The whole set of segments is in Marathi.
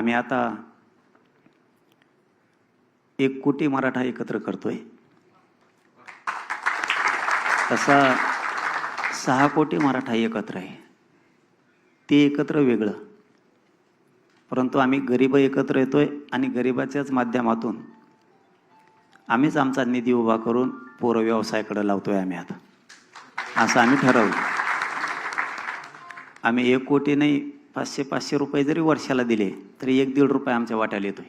आम्ही आता एक कोटी मराठा एकत्र करतोय. तसा सहा कोटी मराठा एकत्र आहे. ते एकत्र वेगळं. परंतु आम्ही गरीब एकत्र येतोय आणि गरिबाच्याच माध्यमातून आम्हीच आमचा निधी उभा करून पोरं व्यवसायाकडे लावतोय आम्ही आता. असं आम्ही ठरवलं. आम्ही एक कोटी नाही पाचशे पाचशे रुपये जरी वर्षाला दिले तरी एक दीड रुपये आमच्या वाट्याला येतोय.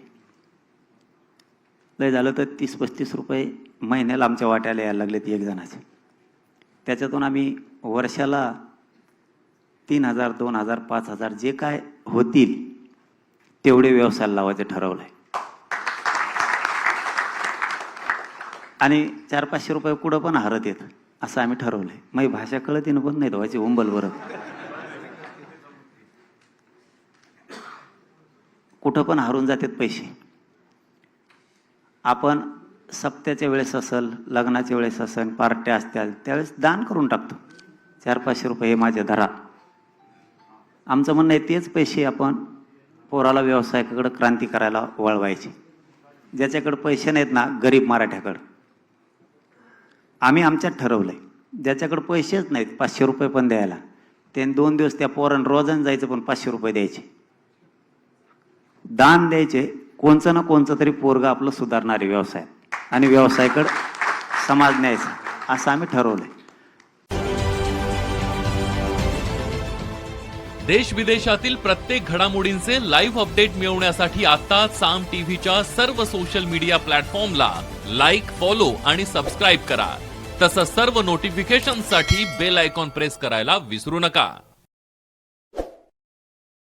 लय झालं तर तीस पस्तीस रुपये महिन्याला आमच्या वाट्याला यायला लागलेत एक जणाचे. त्याच्यातून आम्ही वर्षाला तीन हजार दोन हजार पाच हजार जे काय होतील तेवढे व्यवसायाला लावायचं ठरवलं आहे आणि चार पाचशे रुपये कुठं पण हरत येत असं आम्ही ठरवलं आहे मग भाषा कळत येणं पण नाही धुवायची उंबल बरं. कुठं पण हरून जातात पैसे. आपण सप्त्याच्या वेळेस असेल लग्नाच्या वेळेस असेल पार्ट्या असतील त्यावेळेस दान करून टाकतो. चार पाचशे रुपये हे माझ्या धरा आमचं म्हणणं आहे तेच पैसे आपण पोराला व्यवसायाकडं क्रांती करायला वळवायचे. ज्याच्याकडं पैसे नाहीत ना गरीब मराठ्याकडं. आम्ही आमच्यात ठरवलं आहे ज्याच्याकडं पैसेच नाहीत पाचशे रुपये पण द्यायला. त्याने दोन दिवस त्या पोरानं रोजानं जायचं पण पाचशे रुपये द्यायचे. दान द्यायचे कोणचं ना कोणचं तरी पोरगं आपलं सुधारणारे व्यवसाय. आणि व्यवसायाकडं समाज न्यायचा असं आम्ही ठरवलं आहे देश विदेशातील प्रत्येक घडामोडींचे लाईव्ह अपडेट मिळवण्यासाठी आता साम टीव्हीच्या सर्व सोशल मीडिया प्लॅटफॉर्मला लाईक फॉलो आणि सबस्क्राईब करा. तसंच सर्व नोटिफिकेशनसाठी बेल आयकॉन प्रेस करायला विसरू नका.